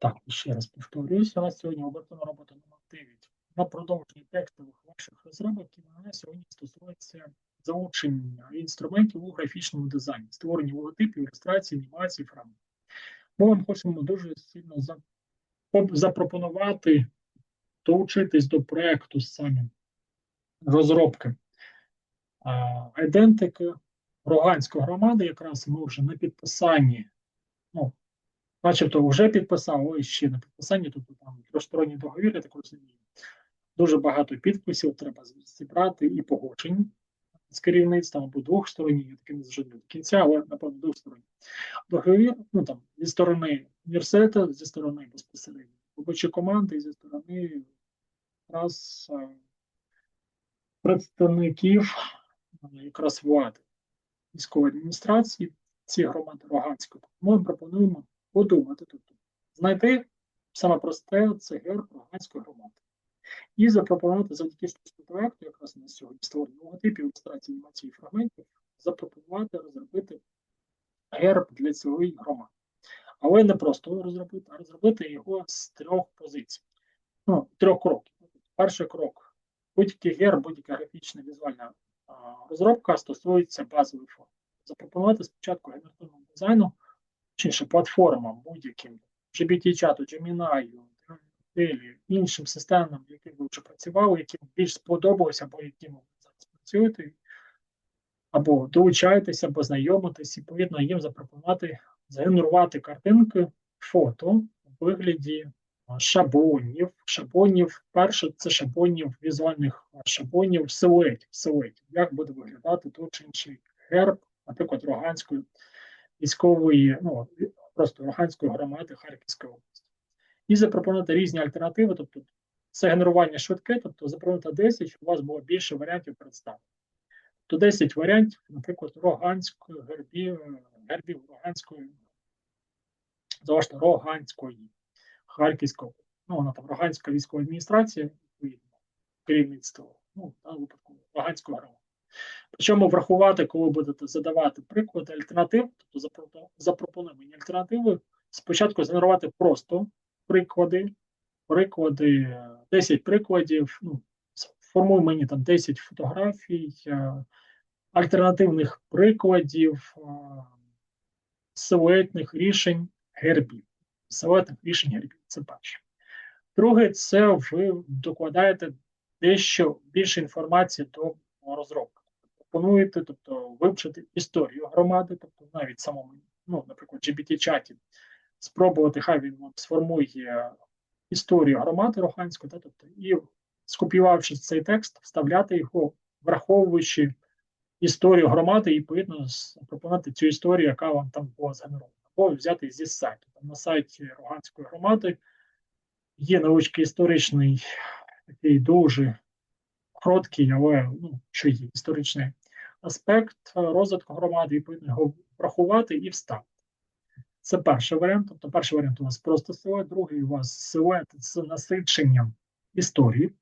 Так, ще раз повторююся. У нас сьогодні оперативна робота номер 9. На продовження текстових ваших розробок, і вона сьогодні стосується залучення інструментів у графічному дизайні, створення логотипів, ілюстрації, анімації, фрагментів. Ми вам хочемо дуже сильно запропонувати долучитись до проекту саме розробки айдентики Роганської громади. Якраз ми вже на підписанні, ну, начебто вже підписав, ось ще на підписанні, тобто там тристоронній договір, я так розумію. Дуже багато підписів треба зібрати і погоджень з керівництвом або двохсторонні, я таки не заживу до кінця, але напевно двохсторонні. Договір, ну там зі сторони університету, зі сторони безпосередньо робочої команди, і зі сторони якраз представників якраз влади військової адміністрації, ці громади Роганської. Ми пропонуємо подумати, тобто знайти саме просте це герб Роганської громади. І запропонувати завдяки штучному проекту, якраз на сьогодні створення логотипів, ілюстрації, анімації фрагментів, запропонувати розробити герб для цієї громади. Але не просто розробити, а розробити його з трьох позицій. Ну, трьох кроків. Перший крок будь-який герб, будь-яка графічна візуальна а, розробка стосується базової форми. Запропонувати спочатку генеративного дизайну, точніше платформам будь-яким GPT-чату, Gemini, Delhi, іншим системам, яким ви вже працювали, які більш сподобалися, або якими ви зараз працюєте, або долучаєтеся, або знайомитесь, і відповідно їм запропонувати згенерувати картинки, фото у вигляді шаблонів. Шаблонів, перше, це шаблонів візуальних шаблонів силуетів, силуетів. Як буде виглядати той чи інший герб, наприклад, Роганської військової, ну просто Роганської громади Харківської області. І запропонувати різні альтернативи, тобто це генерування швидке, тобто запропонувати 10, щоб у вас було більше варіантів представлення. То 10 варіантів, наприклад, Роганської гербів, гербів Роганської, залиште Роганської, Харківської, ну, вона там Роганська військова адміністрація, відповідно, керівництво, ну, в випадку Роганської громади. Причому врахувати, коли будете задавати приклади альтернатив, тобто запропо- запропоновані альтернативи, спочатку згенерувати просто приклади, приклади, е, 10 прикладів, ну, формуй мені там 10 фотографій, е, альтернативних прикладів, е, силуетних рішень гербів. Силуетних рішень гербів це перше. Друге, це ви докладаєте дещо більше інформації до розробки. Пропонуєте, тобто вивчити історію громади, тобто навіть самому, ну, наприклад, GPT-чаті, спробувати, хай він вам сформує історію громади Роханської, та, тобто, і скопіювавши цей текст, вставляти його, враховуючи історію громади, і відповідно запропонувати цю історію, яка вам там була згенерована, або взяти зі сайту. Там на сайті Роганської громади є невеличкий історичний, такий дуже короткий, але ну, що є історичний аспект е, розвитку громади, відповідно його врахувати і вставити. Це перший варіант. Тобто, перший варіант у вас просто силует, другий у вас силует з насиченням історії.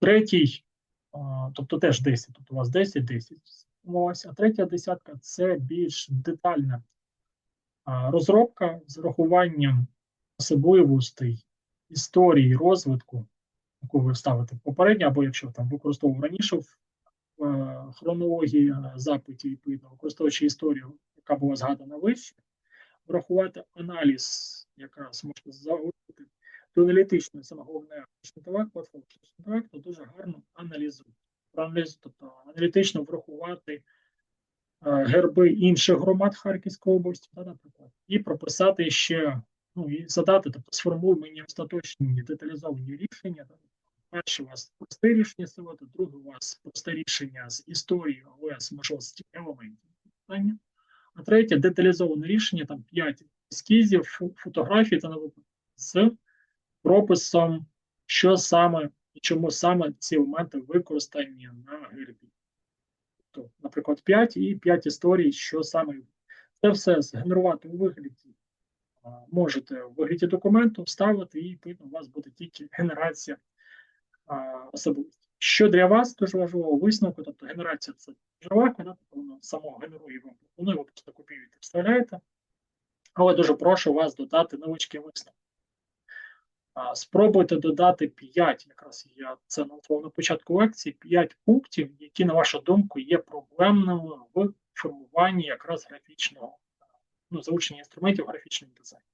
Третій, тобто теж 10, тобто у вас 10, 10. Ось, а третя десятка це більш детальна розробка з врахуванням особливостей історії розвитку, яку ви ставите попередньо, або якщо там використовував раніше в хронології е, запитів, відповідно, використовуючи історію, яка була згадана вище, врахувати аналіз, якраз можна залучити до аналітичної, саме головне, інтелект, платформа інтелекту дуже гарно аналізує. Тобто аналітично врахувати е, герби інших громад Харківської області, та, наприклад, і прописати ще, ну і задати, тобто сформуй мені остаточні деталізовані рішення. Перше у вас просте рішення силати, друге у вас просте рішення з історією, але з можливості елементів питання. А третє деталізоване рішення, там 5 ескізів, фо- фотографій та навіть з прописом, що саме і чому саме ці елементи використані на гербі. Тобто, наприклад, 5 і 5 історій, що саме це все згенерувати у вигляді. Можете у вигляді документу вставити, і у вас буде тільки генерація а, особливості. Що для вас дуже важливо висновку, тобто генерація це легко, да, тобто воно само генерує вам, воно його просто копіюєте, вставляєте. Але дуже прошу вас додати невеличкий висновок. Спробуйте додати 5, якраз я це назвав на початку лекції, 5 пунктів, які, на вашу думку, є проблемними в формуванні якраз графічного, ну, залучення інструментів графічного дизайну.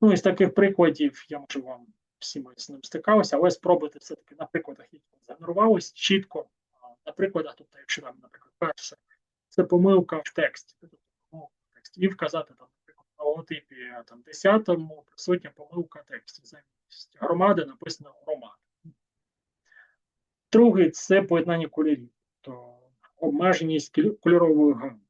Ну, із таких прикладів я можу вам всі ми з ним стикалися, але спробуйте все-таки на прикладах, які згенерувалися, чітко, на прикладах, тобто, якщо там, наприклад, перше, це помилка в тексті, тобто в тексті, і вказати там, наприклад, на логотипі там, 10-му присутня помилка тексту. Замість громади написано громада. Другий це поєднання кольорів, тобто обмеженість кольорової гами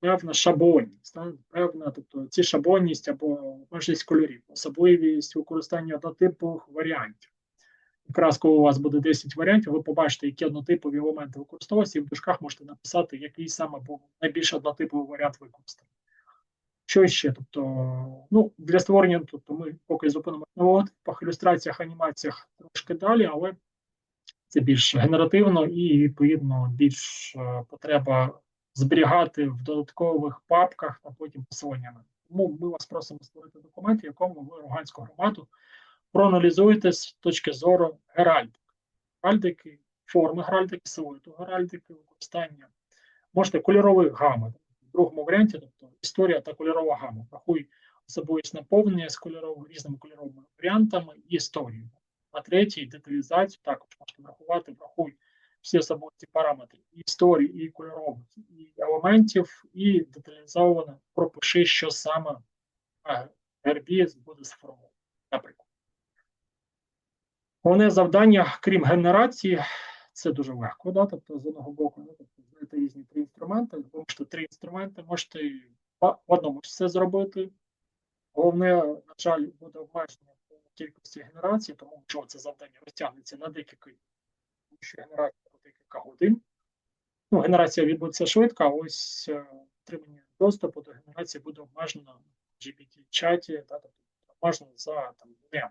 певна шаблонність, так? певна, тобто ці шаблонність або можливість кольорів, особливість використання однотипових варіантів. Якраз коли у вас буде 10 варіантів, ви побачите, які однотипові елементи використовуються, і в дужках можете написати, який саме був найбільш однотиповий варіант використаний. Що ще? Тобто, ну, для створення, тобто ми поки зупинимо на логотипах, ілюстраціях, анімаціях трошки далі, але це більш генеративно і, відповідно, більш е, потреба зберігати в додаткових папках та потім посиланнями. Тому ми вас просимо створити документ, в якому ви Луганську громаду проаналізуєте з точки зору геральдики. Геральдики, форми геральдики, силуету геральдики, використання. Можете кольорові гами. В другому варіанті, тобто історія та кольорова гама. Рахуй особливість наповнення з кольоровими різними кольоровими варіантами і історію. А третій деталізацію також можете врахувати, врахуй всі особливості параметри і історії, і кольорових, і елементів, і деталізовано пропиши, що саме гербі буде сформовано, наприклад. Головне завдання, крім генерації, це дуже легко, да? тобто з одного боку, да? тобто знаєте різні три інструменти, ви можете три інструменти, можете в одному все зробити. Головне, на жаль, буде обмеження в кількості генерацій, тому що це завдання розтягнеться на декілька, тому що генерація декілька годин. Ну, Генерація відбудеться швидко, а ось е, отримання доступу до генерації буде обмежено в GPT-чаті, тобто обмежено за там, днем.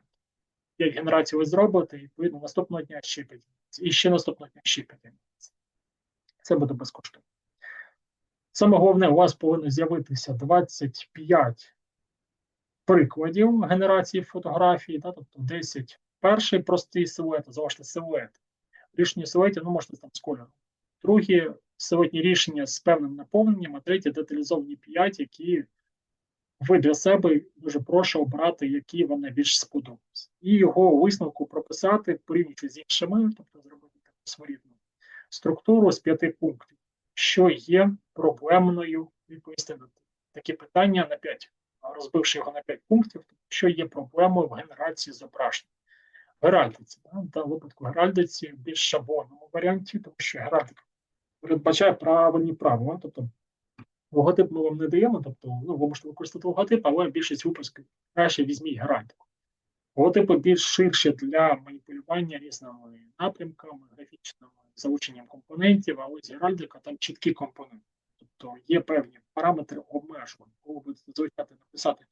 Як генерацію ви зробите, і відповідно наступного дня ще 5 і ще наступного дня ще 5 Це буде безкоштовно. Саме головне, у вас повинно з'явитися 25 прикладів генерації фотографії, да, тобто 10 перший простий силует, залиште силует рішення силуетів, ну можна там з кольором. Другі силуетні рішення з певним наповненням, а треті деталізовані 5, які ви для себе дуже прошу обрати, які вам найбільш сподобаються. І його висновку прописати, порівнюючи з іншими, тобто зробити таку своєрідну структуру з п'яти пунктів, що є проблемною відповісти на такі питання на 5, розбивши його на 5 пунктів, що є проблемою в генерації зображення геральдиці. Та випадку геральдиці в більш шаблонному варіанті, тому що геральдика передбачає правильні правила. Тобто логотип ми вам не даємо, тобто ну, ви можете використати логотип, але більшість випусків краще візьміть геральдику. Логотипи більш ширші для маніпулювання різними напрямками, графічними, залученням компонентів, а ось геральдика там чіткі компоненти. Тобто є певні параметри обмежування, коли ви звичайно написати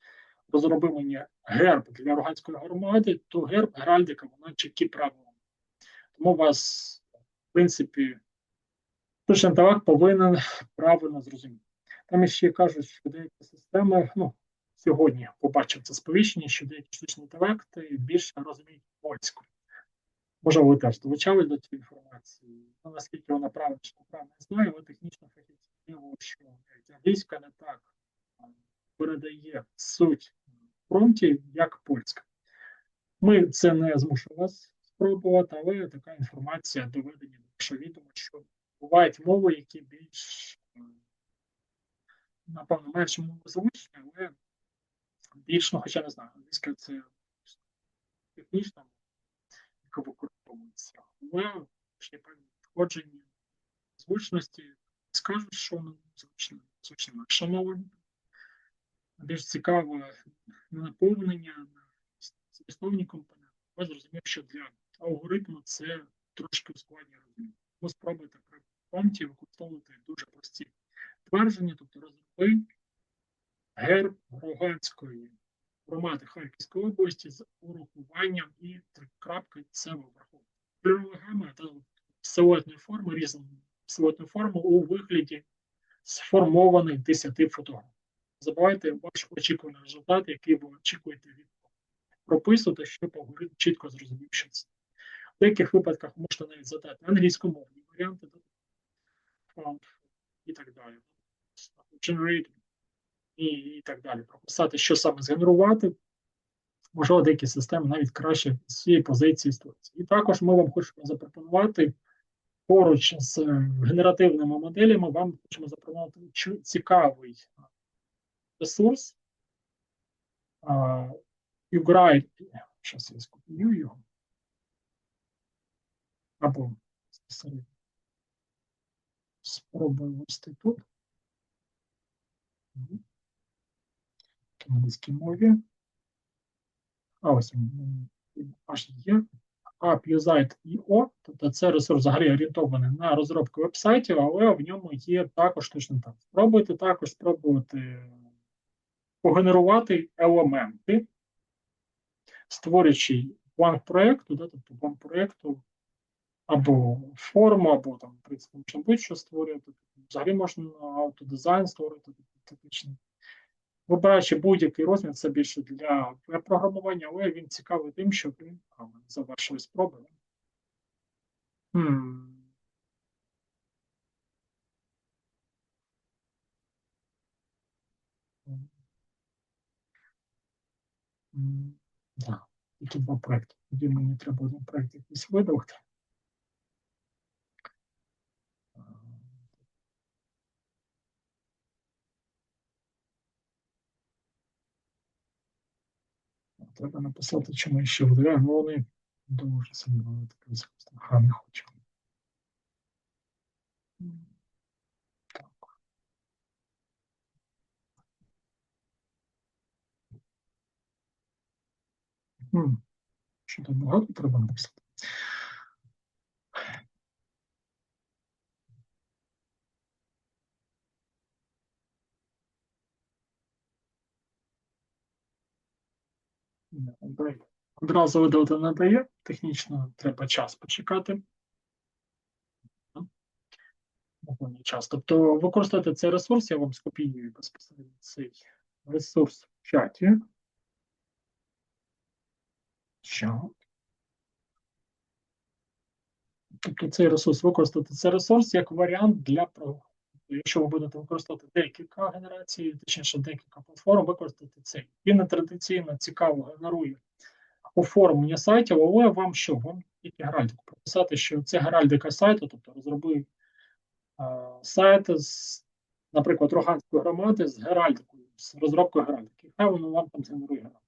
розробив мені герб для Руганської громади, то герб Геральдика, вона чіткі правила. Тому вас, в принципі, штучний інтелект повинен правильно зрозуміти. Там ще кажуть, що деякі системи, ну, сьогодні побачив це сповіщення, що деякі штучні інтелекти більше розуміють польську. Може, ви теж долучали до цієї інформації. Ну, наскільки вона чи неправильно, не знаю, але технічно фахівці, що англійська не так передає суть фронті як польська. Ми це не змушуємо вас спробувати, але така інформація доведення до відома, що бувають мови, які більш, напевно, менше мовозвучні, але більш, ну, хоча не знаю, англійська це технічна, яка використовується. Але ще певні входження звучності скажуть, що звучно, звучно інакша мова більш цікаве наповнення на змістовні компоненти, ви зрозумів, що для алгоритму це трошки ускладнює розуміння. Тому спробуйте при промпті використовувати дуже прості твердження, тобто розроби герб Роганської громади Харківської області з урахуванням і три крапки це враховувати. Кольорова та силуетної форми, різної силуетної форми у вигляді сформованих 10 фотографій. Забувайте ваш очікуваний результат, який ви очікуєте від пропису, та щоб алгоритм чітко зрозумів, що це. В деяких випадках можна навіть задати англійськомовні варіанти і так далі. Generate і, і так далі. Прописати, що саме згенерувати. Можливо, деякі системи навіть краще з цієї позиції створюються. І також ми вам хочемо запропонувати поруч з генеративними моделями, вам хочемо запропонувати цікавий ресурс. UGRI, зараз я скопіюю його. Або спробую ввести тут. В англійській мові. А ось аж є. AppUsite.io, тобто це ресурс взагалі орієнтований на розробку вебсайтів, але в ньому є також точно так. Спробуйте також спробувати погенерувати елементи, створюючи банк проєкту, да, тобто банк проєкту або форму, або там, в принципі, можна будь-що створювати. Взагалі можна автодизайн створити типічний. Вибираючи будь-який розмір, це більше для програмування, але він цікавий тим, що він завершили спроби. Hmm. Так, які два проекти. Тоді мені треба один проект якийсь видавати. Треба написати, чому ще вдвоє, ну вони дуже сильно таке ха не хочу. Що там багато треба написати? Одразу видалити не дає, технічно треба час почекати. час. Тобто використати цей ресурс, я вам скопіюю безпосередньо цей ресурс в чаті. Що? Тобто цей ресурс використати цей ресурс як варіант для Якщо ви будете використовувати декілька генерацій, точніше декілька платформ, використати цей. Він не традиційно цікаво генерує оформлення сайтів, але вам що? Вам тільки геральдику прописати, що це геральдика сайту, тобто розробив сайт з, наприклад, Роганської громади з геральдикою, з розробкою геральдики. Хай воно вам там згенерує геральдику.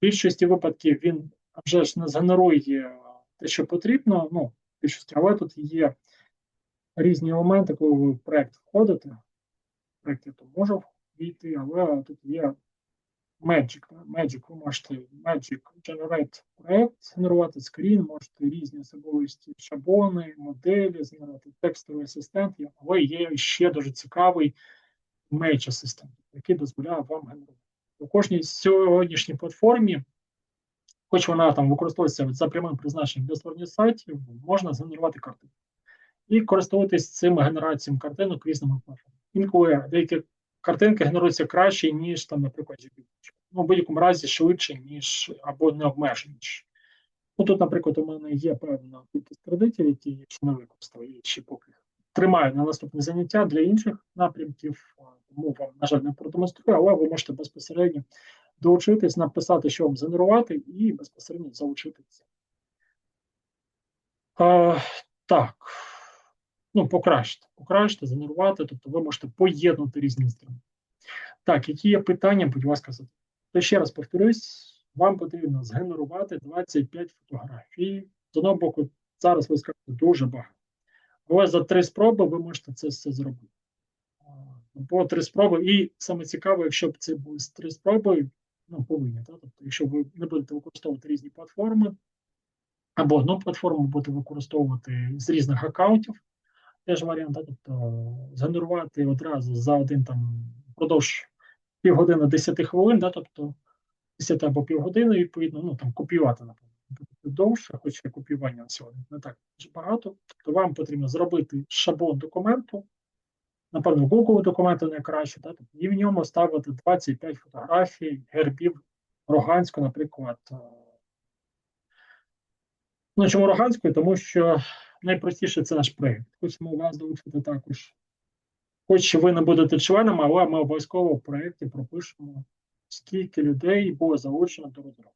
В більшості випадків він вже ж не згенерує те, що потрібно. Ну, більшості, але тут є різні елементи, коли ви в проєкт входите. В проєкт я то можу війти, але тут є Magic. Magic, ви можете Magic Generate проект генерувати скрін, можете різні особливості шаблони, моделі, згенерувати текстовий асистент, але є ще дуже цікавий Match асистент, який дозволяє вам генерувати. У кожній сьогоднішній платформі, хоч вона там використовується за прямим призначенням для створення сайтів, можна згенерувати картинку і користуватись цим генерацією картинок різними платформами. Інколи деякі картинки генеруються краще, ніж там, наприклад, GPT. Ну, в будь-якому разі швидше, ніж або не обмеженіше. Ну, Тут, наприклад, у мене є певна кількість кредитів, які я ще не використав, і ще поки тримаю на наступне заняття для інших напрямків, тому вам, на жаль, не продемонструю, але ви можете безпосередньо долучитись, написати, що вам згенерувати, і безпосередньо залучитися. А, Так ну, покращити, покращити, згенерувати, тобто ви можете поєднати різні інструменти. Так, які є питання, будь ласка, то ще раз повторюсь, вам потрібно згенерувати 25 фотографій. З одного боку, зараз ви скажете дуже багато. Але за три спроби ви можете це все зробити. По три спроби, і саме цікаво, якщо б це були три спроби, ну, повинні. Так? Тобто, якщо ви не будете використовувати різні платформи, або одну платформу будете використовувати з різних аккаунтів, теж варіант, тобто згенерувати одразу за один там впродовж півгодини 10 хвилин, да, тобто 10 або півгодини, відповідно, ну там копіювати, напевно, довше, хоча копіювання сьогодні не так багато. Тобто вам потрібно зробити шаблон документу, напевно, Google документи найкраще, да? тобто, і в ньому ставити 25 фотографій гербів Роганського, наприклад. е, Ну, чому Роганської? Тому що найпростіше це наш проєкт. Хочемо вас долучити також. Хоч ви не будете членом, але ми обов'язково в проєкті пропишемо, скільки людей було залучено до розробки.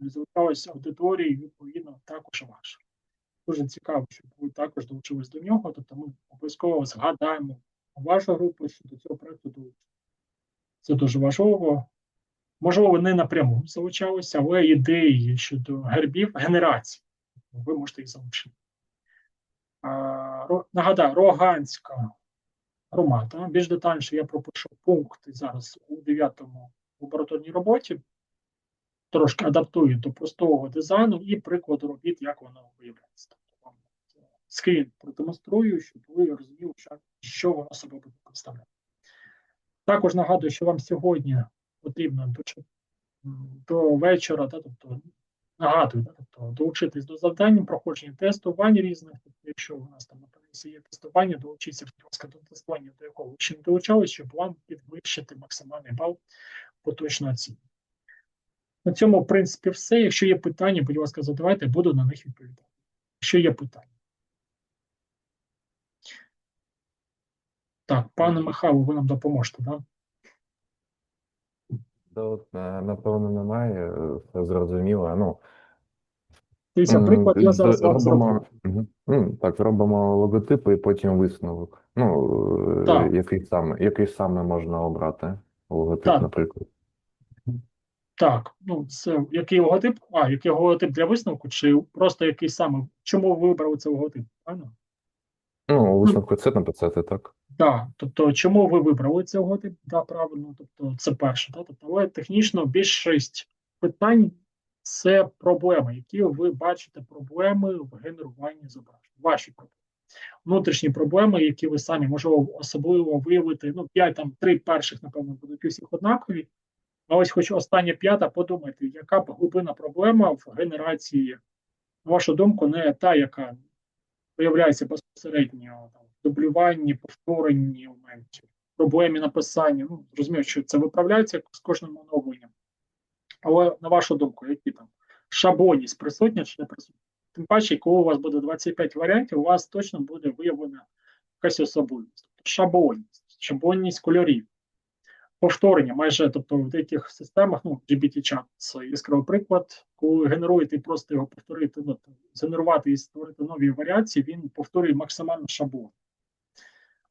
Залучалися аудиторії, відповідно, також ваша. Дуже цікаво, щоб ви також долучились до нього. Тобто ми обов'язково згадаємо вашу групу, що до цього проєкту долучиться. Це дуже важливо. Можливо, не напряму залучалися, але ідеї щодо гербів генерації. Ви можете їх залучити. Нагадаю, Роганська громада. Більш детальніше я пропишу пункти зараз у 9-му лабораторній роботі. Трошки адаптую до простого дизайну і прикладу робіт, як воно виявляється. Скрін продемонструю, щоб ви розуміли, що, воно себе буде представляти. Також нагадую, що вам сьогодні потрібно до, до вечора, да, тобто нагадую, да, тобто долучитись до завдань, проходження тестувань різних. Тобто, якщо у нас там на панесі є тестування, долучіться, будь ласка, до тестування, до якого ви ще не долучались, щоб вам підвищити максимальний бал поточної оцінки. На цьому, в принципі, все. Якщо є питання, будь ласка, задавайте, буду на них відповідати. Якщо є питання. Так, пане Михайло, ви нам допоможете, так? Да, е, напевно, немає, е, все зрозуміло. Ну, Дивіться, приклад я зараз вам зроблю. Так, робимо логотипи і потім висновок. Ну, е, Так. який саме, який саме можна обрати логотип, Так. наприклад. Так, ну це який логотип? А, який логотип для висновку, чи просто який саме? Чому ви вибрали цей логотип? Правильно? Ну, у висновку це написати, так. Так, тобто, чому ви вибрали цей логотип? Да, правильно, тобто це перше, да? тобто, але технічно більшість питань це проблеми, які ви бачите проблеми в генеруванні зображень. Ваші проблеми. Внутрішні проблеми, які ви самі можливо особливо виявити. Ну, п'ять там три перших, напевно, будуть у всіх однакові. А ось хоч остання п'ята, подумайте, яка глибина проблема в генерації, на вашу думку, не та, яка виявляється безпосередньо там, дублюванні, повторенні моментів, проблемі написання. Ну, розумію, що це виправляється з кожним оновленням. Але на вашу думку, які там шаблоність присутня чи не присутня? Тим паче, коли у вас буде 25 варіантів, у вас точно буде виявлена якась особливість. Тобто шаблонність, шаблонність кольорів, повторення майже, тобто в деяких системах, ну, GBT-чат це яскравий приклад, коли генеруєте і просто його повторити, ну, згенерувати і створити нові варіації, він повторює максимально шаблон.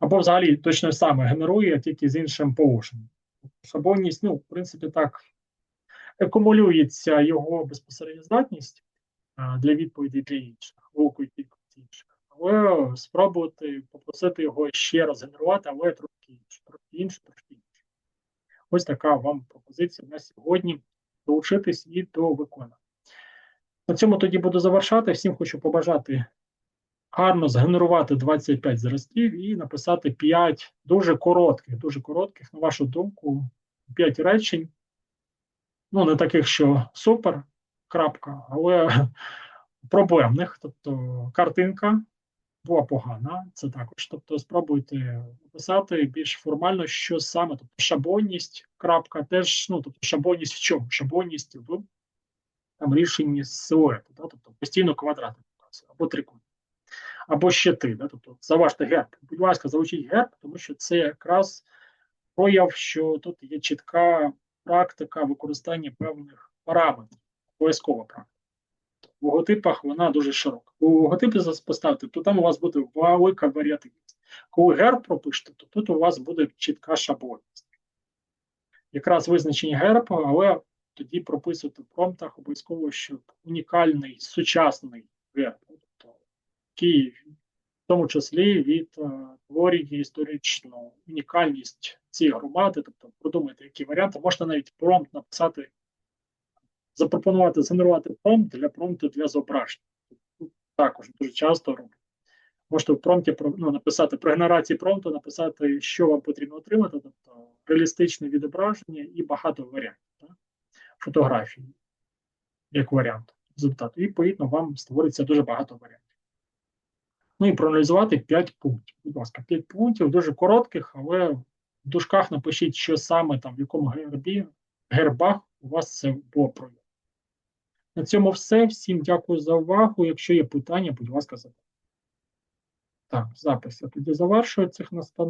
Або взагалі точно саме генерує, тільки з іншим положенням. Шаблонність, ну, в принципі, так акумулюється його безпосередня здатність для відповіді для інших, великої кількості інших. Але спробувати попросити його ще раз генерувати, але трошки інше, трошки інше, трошки інше. Ось така вам пропозиція на сьогодні долучитись і до виконання. На цьому тоді буду завершати. Всім хочу побажати гарно згенерувати 25 зразків і написати 5 дуже коротких, дуже коротких, на вашу думку, 5 речень. Ну, не таких, що супер, крапка, але проблемних. Тобто картинка була погана, це також. Тобто, спробуйте написати більш формально, що саме, тобто шаблонність, крапка, теж, ну, тобто шаблонність в чому? Шаблонність в там рішенні силуету, да? тобто постійно квадрати або трикутник, або щити, да? тобто заважте герб. Будь ласка, залучіть герб, тому що це якраз прояв, що тут є чітка практика використання певних параметрів, обов'язкова практика. В логотипах вона дуже широка. У логотипі поставте, то там у вас буде велика варіативність. Коли герб пропишете, то тут у вас буде чітка шаблонність. Якраз визначення герб, але тоді прописувати в промптах обов'язково, що унікальний сучасний герб, який в тому числі від творює історичну унікальність цієї громади, тобто продумайте, які варіанти. Можна навіть промпт написати, запропонувати, згенерувати промпт для промпту для зображення. Тут також дуже часто роблять. Можете в промпті ну, написати про генерації промпту, написати, що вам потрібно отримати, тобто реалістичне відображення і багато варіантів. Так? Фотографії, як варіант результату. І, відповідно, вам створиться дуже багато варіантів. Ну і проаналізувати 5 пунктів. Будь ласка, 5 пунктів, дуже коротких, але в дужках напишіть, що саме там, в якому гербі, гербах у вас це було. На цьому все. Всім дякую за увагу. Якщо є питання, будь ласка, задавайте. Так, запис я тоді завершую цих настанов.